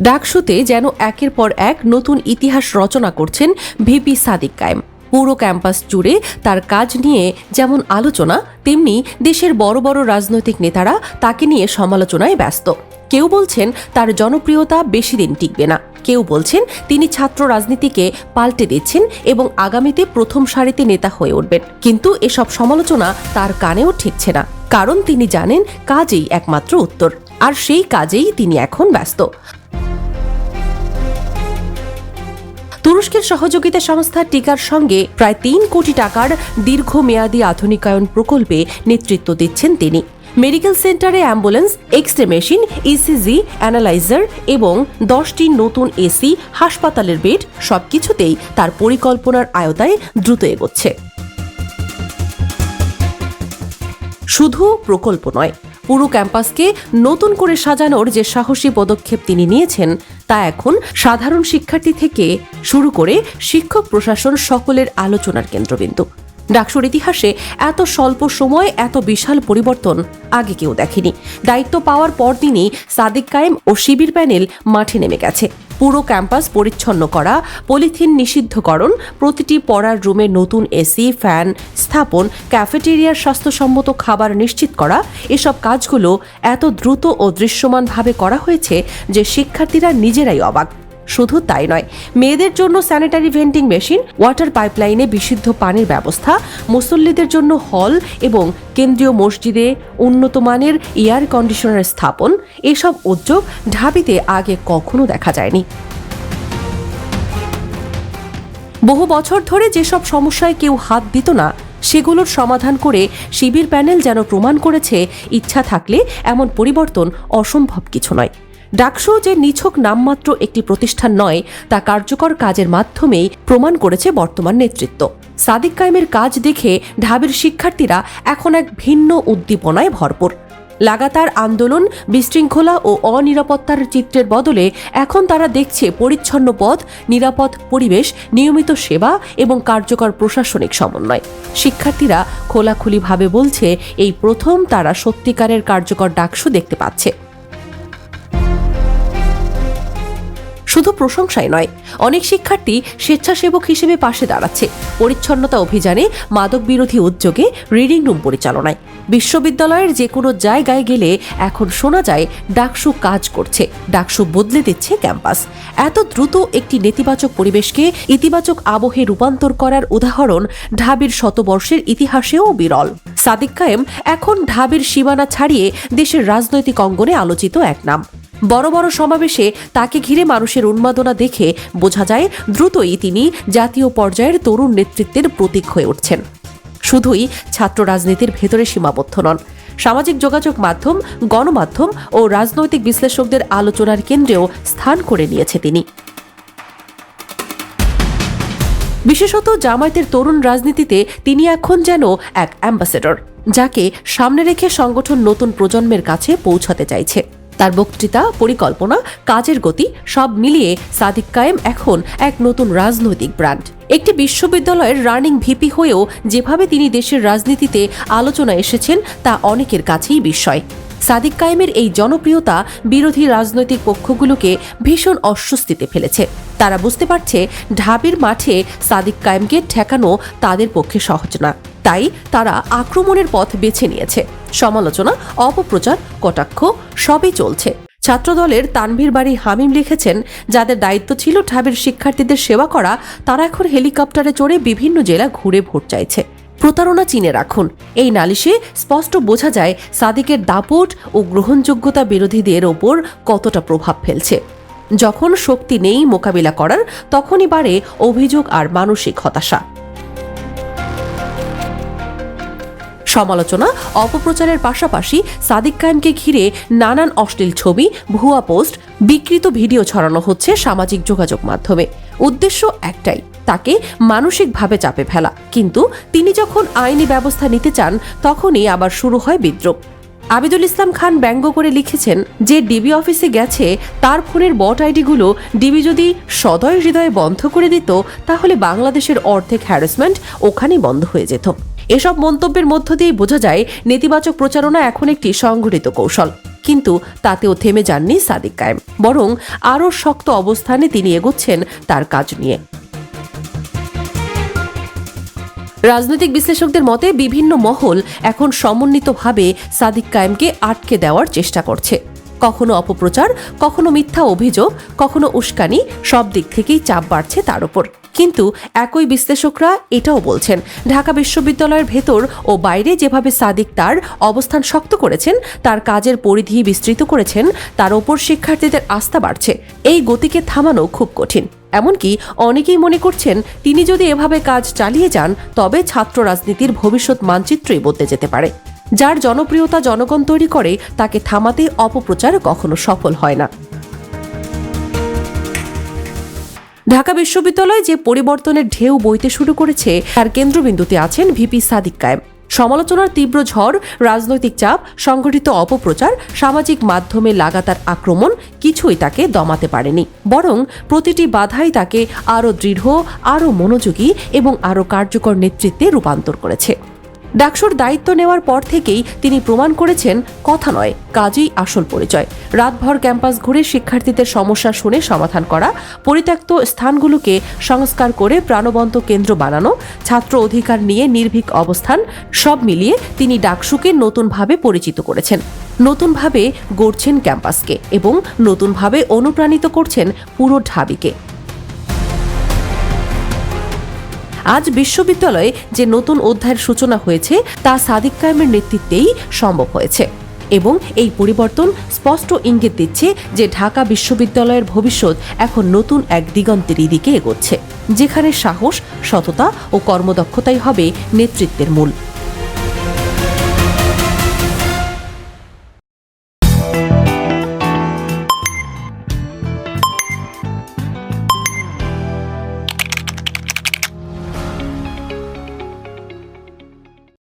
ডাকসুতে যেন একের পর এক নতুন ইতিহাস রচনা করছেন ভিপি সাদিক কায়েম। পুরো ক্যাম্পাস জুড়ে তার কাজ নিয়ে যেমন আলোচনা, তেমনি দেশের বড় বড় রাজনৈতিক নেতারা তাকে নিয়ে সমালোচনায় ব্যস্ত। কেউ বলছেন তার জনপ্রিয়তা বেশি দিন টিকবে না। কেউ বলছেন তিনি ছাত্র রাজনীতিকে পাল্টে দিচ্ছেন এবং আগামীতে প্রথম সারিতে নেতা হয়ে উঠবেন। কিন্তু এসব সমালোচনা তার কানেও ঠেকছে না। কারণ তিনি জানেন কাজেই একমাত্র উত্তর। আর সেই কাজেই তিনি এখন ব্যস্ত। তুরস্কের সহযোগিতা সংস্থা টিকার সঙ্গে প্রায় তিন কোটি টাকার দীর্ঘমেয়াদী আধুনিকায়ন প্রকল্পে নেতৃত্ব দিচ্ছেন তিনি। মেডিকেল সেন্টারে ambulance X ray machine ECG analyser এবং দশটি নতুন এসি, হাসপাতালের বেড সবকিছুতেই তার পরিকল্পনার আয়তায় দ্রুত এগোচ্ছে। শুধু প্রকল্প নয় পুরো ক্যাম্পাসকে নতুন করে সাজানোর যে সাহসী পদক্ষেপ তিনি নিয়েছেন, তা এখন সাধারণ শিক্ষার্থী থেকে শুরু করে শিক্ষক প্রশাসন সকলের আলোচনার কেন্দ্রবিন্দু। ডাকসুর ইতিহাসে এত স্বল্প সময় এত বিশাল পরিবর্তন আগে কেউ দেখেনি। দায়িত্ব পাওয়ার পরদিনই সাদিক কায়েম ও শিবির প্যানেল মাঠে নেমে গেছে। পুরো ক্যাম্পাস পরিচ্ছন্ন করা, পলিথিন নিষিদ্ধকরণ, প্রতিটি পড়ার রুমে নতুন এসি, ফ্যান স্থাপন, ক্যাফেটেরিয়ার স্বাস্থ্যসম্মত খাবার নিশ্চিত করা, এসব কাজগুলো এত দ্রুত ও দৃশ্যমানভাবে করা হয়েছে যে শিক্ষার্থীরা নিজেরাই অবাক। শুধু তাই নয়, মেয়েদের জন্য স্যানিটারি ভেন্টিং মেশিন ওয়াটার পাইপলাইনে বিশুদ্ধ পানির ব্যবস্থা, মুসল্লিদের জন্য হল এবং কেন্দ্রীয় মসজিদে উন্নত মানের এয়ার কন্ডিশনার স্থাপন, এসব উদ্যোগ ঢাবিতে আগে কখনো দেখা যায়নি। বহু বছর ধরে যেসব সমস্যায় কেউ হাত দিত না, সেগুলোর সমাধান করে শিবির প্যানেল যেন প্রমাণ করেছে, ইচ্ছা থাকলে এমন পরিবর্তন অসম্ভব কিছু নয়। ডাকসু যে নিছক নামমাত্র একটি প্রতিষ্ঠান নয়, তা কার্যকর কাজের মাধ্যমেই প্রমাণ করেছে বর্তমান নেতৃত্ব। সাদিক কায়েমের কাজ দেখে ঢাবির শিক্ষার্থীরা এখন এক ভিন্ন উদ্দীপনায় ভরপুর। লাগাতার আন্দোলন, বিশৃঙ্খলা ও অনিরাপত্তার চিত্রের বদলে এখন তারা দেখছে পরিচ্ছন্ন পথ, নিরাপদ পরিবেশ, নিয়মিত সেবা এবং কার্যকর প্রশাসনিক সমন্বয়। শিক্ষার্থীরা খোলাখুলিভাবে বলছে, এই প্রথম তারা সত্যিকারের কার্যকর ডাকসু দেখতে পাচ্ছে। শুধু প্রশংসাই নয়, অনেক শিক্ষার্থী স্বেচ্ছাসেবক হিসেবে পাশে দাঁড়াচ্ছে। পরিচ্ছন্নতা অভিযানে মাদক বিরোধী উদ্যোগে রিডিং রুম পরিচালনায়। বিশ্ববিদ্যালয়ের যে কোনো জায়গায় গেলে এখন শোনা যায়, ডাকসু কাজ করছে, ডাকসু বদলে দিচ্ছে ক্যাম্পাস। এত দ্রুত একটি নেতিবাচক পরিবেশকে ইতিবাচক আবহে রূপান্তর করার উদাহরণ ঢাবির শতবর্ষের ইতিহাসেও বিরল। সাদিক কায়েম এখন ঢাবির সীমানা ছাড়িয়ে দেশের রাজনৈতিক অঙ্গনে আলোচিত এক নাম। বড় বড় সমাবেশে তাকে ঘিরে মানুষের উন্মাদনা দেখে বোঝা যায়, দ্রুতই তিনি জাতীয় পর্যায়ের তরুণ নেতৃত্বের প্রতীক হয়ে উঠছেন। শুধুই ছাত্র রাজনীতির ভেতরে সীমাবদ্ধ নন। সামাজিক যোগাযোগ মাধ্যম, গণমাধ্যম ও রাজনৈতিক বিশ্লেষকদের আলোচনার কেন্দ্রেও স্থান করে নিয়েছে তিনি। বিশেষত জামায়াতের তরুণ রাজনীতিতে তিনি এখন যেন এক অ্যাম্বাসেডর, যাকে সামনে রেখে সংগঠন নতুন প্রজন্মের কাছে পৌঁছাতে চাইছে। তার বক্তৃতা, পরিকল্পনা, কাজের গতি সব মিলিয়ে সাদিক কায়েম এখন এক নতুন রাজনৈতিক ব্র্যান্ড। একটি বিশ্ববিদ্যালয়ের রানিং ভিপি হয়েও যেভাবে তিনি দেশের রাজনীতিতে আলোচনা এসেছেন, তা অনেকের কাছেই বিস্ময়। সাদিক কায়েমের এই জনপ্রিয়তা বিরোধী রাজনৈতিক পক্ষগুলোকে ভীষণ অস্বস্তিতে ফেলেছে। তারা বুঝতে পারছে, ঢাবির মাঠে সাদিক কায়েমকে ঠেকানো তাদের পক্ষে সহজ না। তাই তারা আক্রমণের পথ বেছে নিয়েছে। সমালোচনা, অপপ্রচার, কটাক্ষ, সবই চলছে। ছাত্রদলের তানভীর বাড়ি হামিম লিখেছেন, যাদের দায়িত্ব ছিল ঢাবির শিক্ষার্থীদের সেবা করা, তারা এখন হেলিকপ্টারে চড়ে বিভিন্ন জেলা ঘুরে ভোট চাইছে। প্রতারণা চিনে রাখুন। এই নালিশে স্পষ্ট বোঝা যায় সাদিকের দাপট ও গ্রহণযোগ্যতা বিরোধীদের ওপর কতটা প্রভাব ফেলছে। যখন শক্তি নেই মোকাবিলা করার, তখনই বাড়ে অভিযোগ আর মানসিক হতাশা। সমালোচনা, অপপ্রচারের পাশাপাশি সাদিক কায়েমকে ঘিরে নানান অশ্লীল ছবি, ভুয়া পোস্ট, বিকৃত ভিডিও ছড়ানো হচ্ছে সামাজিক যোগাযোগ মাধ্যমে। উদ্দেশ্য একটাই, তাকে মানসিকভাবে চাপে ফেলা। কিন্তু তিনি যখন আইনি ব্যবস্থা নিতে চান, তখনই আবার শুরু হয় বিদ্রোহ। আবিদুল ইসলাম খান ব্যঙ্গ করে লিখেছেন যে ডিবি অফিসে গেছে, তার ফোনের বট আইডিগুলো ডিবি যদি সদয় হৃদয়ে বন্ধ করে দিত, তাহলে বাংলাদেশের অর্ধেক হ্যারাসমেন্ট ওখানেই বন্ধ হয়ে যেত। এসব মন্তব্যের মধ্য দিয়েই বোঝা যায়, নেতিবাচক প্রচারণা এখন একটি সংঘটিত কৌশল। কিন্তু তাতেও থেমে যাননি সাদিক কায়েম। বরং আরও শক্ত অবস্থানে তিনি এগোচ্ছেন তার কাজ নিয়ে। রাজনৈতিক বিশ্লেষকদের মতে, বিভিন্ন মহল এখন সমন্বিতভাবে সাদিক কায়েমকে আটকে দেওয়ার চেষ্টা করছে। কখনো অপপ্রচার, কখনো মিথ্যা অভিযোগ, কখনো উস্কানি, সব দিক থেকেই চাপ বাড়ছে তার উপর। কিন্তু একই বিশ্লেষকরা এটাও বলছেন, ঢাকা বিশ্ববিদ্যালয়ের ভেতর ও বাইরে যেভাবে সাদিক তার অবস্থান শক্ত করেছেন, তার কাজের পরিধি বিস্তৃত করেছেন, তার ওপর শিক্ষার্থীদের আস্থা বাড়ছে। এই গতিকে থামানো খুব কঠিন। এমনকি অনেকেই মনে করছেন, তিনি যদি এভাবে কাজ চালিয়ে যান, তবে ছাত্র রাজনীতির ভবিষ্যৎ মানচিত্রই বদলে যেতে পারে। যার জনপ্রিয়তা জনগণ তৈরি করে, তাকে থামাতে অপপ্রচার কখনো সফল হয় না। ঢাকা বিশ্ববিদ্যালয়ে যে পরিবর্তনের ঢেউ বইতে শুরু করেছে, তার কেন্দ্রবিন্দুতে আছেন ভিপি সাদিক কায়েম। সমালোচনার তীব্র ঝড়, রাজনৈতিক চাপ সংগঠিত অপপ্রচার, সামাজিক মাধ্যমে লাগাতার আক্রমণ, কিছুই তাকে দমাতে পারেনি। বরং প্রতিটি বাধাই তাকে আরও দৃঢ়, আরও মনোযোগী এবং আরও কার্যকর নেতৃত্বে রূপান্তর করেছে। ডাকসুর দায়িত্ব নেওয়ার পর থেকেই তিনি প্রমাণ করেছেন, কথা নয়, কাজই আসল পরিচয়। রাতভর ক্যাম্পাস ঘুরে শিক্ষার্থীদের সমস্যা শুনে সমাধান করা, পরিত্যক্ত স্থানগুলোকে সংস্কার করে প্রাণবন্ত কেন্দ্র বানানো, ছাত্র অধিকার নিয়ে নির্ভীক অবস্থান, সব মিলিয়ে তিনি ডাকসুকে নতুনভাবে পরিচিত করেছেন। নতুনভাবে গড়ছেন ক্যাম্পাসকে এবং নতুনভাবে অনুপ্রাণিত করছেন পুরো ঢাবিকে। আজ বিশ্ববিদ্যালয়ে যে নতুন অধ্যায়ের সূচনা হয়েছে, তা সাদিক কায়েমের নেতৃত্বেই সম্ভব হয়েছে। এবং এই পরিবর্তন স্পষ্ট ইঙ্গিত দিচ্ছে যে ঢাকা বিশ্ববিদ্যালয়ের ভবিষ্যৎ এখন নতুন এক দিগন্তের দিকে এগোচ্ছে, যেখানে সাহস, সততা ও কর্মদক্ষতাই হবে নেতৃত্বের মূল।